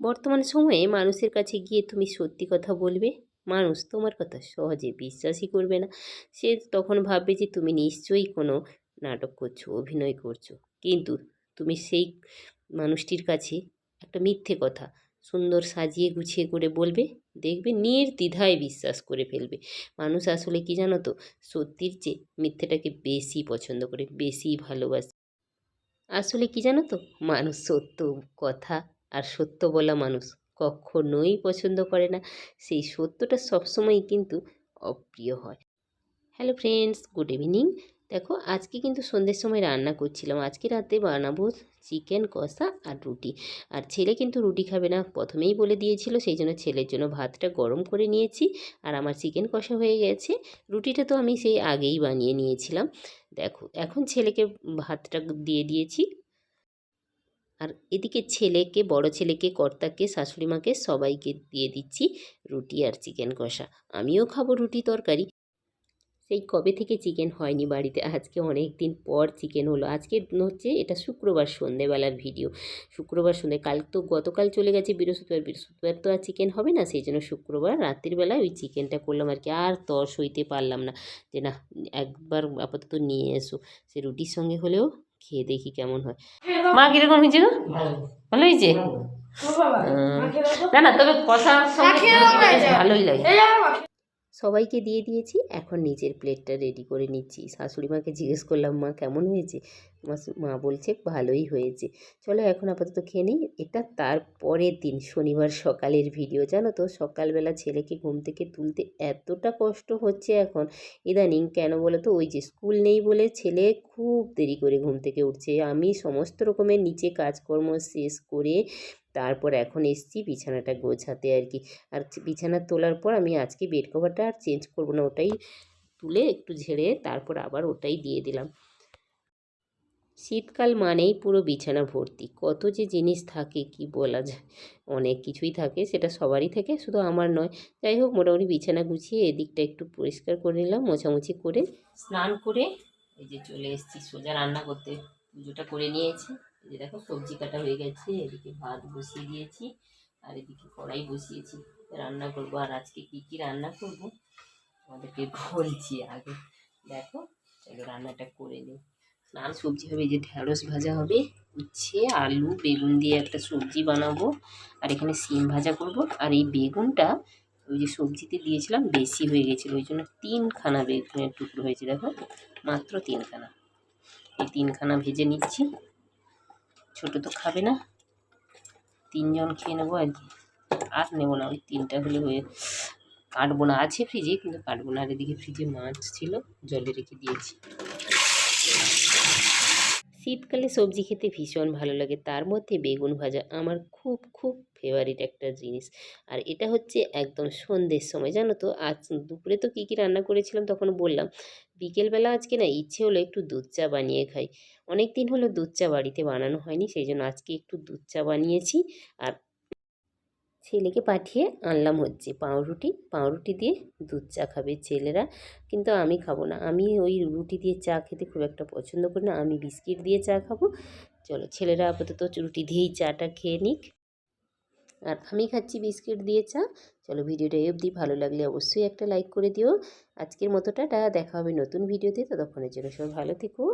বর্তমান সময়ে মানুষের কাছে গিয়ে তুমি সত্যি কথা বলবে? মানুষ তোমার কথা সহজে বিশ্বাসই করবে না। সে তখন ভাববে যে তুমি নিশ্চয়ই কোনো নাটক করছ, অভিনয় করছ। কিন্তু তুমি সেই মানুষটির কাছে একটা মিথ্যে কথা, সুন্দর সাজিয়ে গুছিয়ে করে বলবে, দেখবে নির্দ্বিধায় বিশ্বাস করে ফেলবে। মানুষ আসলে কি জানো তো, সত্যির চেয়ে মিথ্যেটাকে বেশি পছন্দ করে, বেশি ভালোবাসে। আসলে কি জানো তো, মানুষ সত্য কথা আর সত্য বলা মানুষ কখনোই পছন্দ করে না। সেই সত্যটা সবসময়ই কিন্তু অপ্রিয় হয়। হ্যালো ফ্রেন্ডস গুড ইভিনিং দেখো, আজকে কিন্তু সন্ধ্যের সময় রান্না করছিলাম। আজকে রাতে বানাবো চিকেন কষা আর রুটি। আর ছেলে কিন্তু রুটি খাবে না। প্রথমেই বলে দিয়েছিল, সেই জন্য ছেলের জন্য ভাতটা গরম করে নিয়েছি আর আমার চিকেন কষা হয়ে গেছে। রুটিটা তো আমি সেই আগেই বানিয়ে নিয়েছিলাম। দেখো, এখন ছেলেকে ভাতটা দিয়ে দিয়েছি। আর এদিকে ছেলেকে, বড় ছেলেকে, কর্তাকে শাশুড়ি মাকে সবাইকে দিয়ে দিচ্ছি রুটি আর চিকেন কষা। আমিও খাব রুটি তরকারি। সেই কবে থেকে চিকেন হয়নি বাড়িতে? আজকে অনেক দিন পর চিকেন হলো। আজকে হচ্ছে এটা শুক্রবার সন্ধেবেলার ভিডিও। শুক্রবার সন্ধে, কাল তো গতকাল চলে গেছে বৃহস্পতিবার। বৃহস্পতিবার তো আর চিকেন হবে না, সেই জন্য শুক্রবার রাত্রির বেলায় ওই চিকেনটা করলাম আর কি। আর তর সইতে পারলাম না। যে না, একবার আপাতত নিয়ে এসো। সে রুটির সঙ্গে হলেও খেয়ে দেখি কেমন হয়। মা কীরকম হয়েছে গো ভালো হয়েছে? না না তবে কথা ভালোই লাগে। সবাইকে দিয়ে দিয়েছি এখন নিজের প্লেটটা রেডি করে নিচ্ছি। শাশুড়ি মাকে জিজ্ঞেস করলাম মা কেমন হয়েছে? মা বলছে, ভালোই হয়েছে। চলো এখন আপাতত খেয়ে নিই। এটা তার পরের দিন, শনিবার সকালের ভিডিও জানো তো? সকালবেলা ছেলেকে ঘুম থেকে তুলতে এতটা কষ্ট হচ্ছে এখন। ইদানিং কেন বলো তো? ওই যে স্কুল নেই বলে ছেলে খুব দেরি করে ঘুম থেকে উঠছে। আমি সমস্ত রকমের নিচে কাজকর্ম শেষ করে তারপর এখন এসছি বিছানাটা গোছাতে আর কি। আর বিছানা তোলার পর আমি আজকে বেড কভারটা আর চেঞ্জ করব না। ওটাই তুলে একটু ঝেড়ে তারপর আবার ওটাই দিয়ে দিলাম। শীতকাল মানেই পুরো বিছানা ভর্তি। কত যে জিনিস থাকে, কি বলা যায়? অনেক কিছুই থাকে, সেটা সবারই থাকে, শুধু আমার নয়। যাই হোক, মোটামুটি বিছানা গুছিয়ে এদিকটা একটু পরিষ্কার করে নিলাম, মোছামুছি করে স্নান করে এই যে চলে এসেছি, সোজা রান্না করতে। পুজোটা করে নিয়েছি। এই যে দেখো, সবজি কাটা হয়ে গেছে, এদিকে ভাত বসিয়ে দিয়েছি, আর এদিকে কড়াই বসিয়েছি। রান্না করব, আর আজকে কী কী রান্না করব? তোমাদেরকে বলছি আগে। দেখো, চলো রান্নাটা করে নিই। স্নান সবজি হবে যে ঢ্যাঁড়স ভাজা হবে, উচ্ছে, আলু, বেগুন দিয়ে একটা সবজি বানাবো। আর এখানে সিম ভাজা করব। আর এই বেগুনটা ওই যে সবজিতে দিয়েছিলাম, বেশি হয়ে গেছিল, ওই জন্য তিনখানা বেগুনের টুকরো হয়েছে, দেখো, মাত্র তিনখানা। এই তিনখানা ভেজে নিচ্ছি। ছোট তো খাবে না। তিনজন খেয়ে নেব আর কি। আর নেব না, ওই তিনটা হলে হয়ে কাটবো না। আছে ফ্রিজে কিন্তু কাটবো না। আর এদিকে ফ্রিজে মাছ ছিল, জলে রেখে দিয়েছি। শীতকালে সবজি খেতে ভীষণ ভালো লাগে। তার মধ্যে বেগুন ভাজা আমার খুব খুব ফেভারিট একটা জিনিস। আর এটা হচ্ছে একদম সন্ধ্যের সময়, জানো তো? আজ দুপুরে তো কী কী রান্না করেছিলাম তখন বললাম, বিকেলবেলা আজকে না ইচ্ছে হলো একটু দুধ চা বানিয়ে খাই। অনেক দিন হলো দুধ চা বাড়িতে বানানো হয়নি, সেই জন্য আজকে একটু দুধ চা বানিয়েছি। আর ছেলেকে পাঠিয়ে আনলাম হচ্ছে। পাউরুটি পাউরুটি দিয়ে দুধ চা খাবে ছেলেরা। কিন্তু আমি খাব না। আমি ওই রুটি দিয়ে চা খেতে খুব একটা পছন্দ করি না। আমি বিস্কিট দিয়ে চা খাব। চলো ছেলেরা আপাতত রুটি দিয়েই চাটা খেয়ে নিক। আর আমি খাচ্ছি বিস্কিট দিয়ে চা। চলো ভিডিওটা অবধি। ভালো লাগলে অবশ্যই একটা লাইক করে দিও। আজকের মতোটা দেখা হবে নতুন ভিডিওতে। ততক্ষণের জন্য সবাই ভালো থেকো।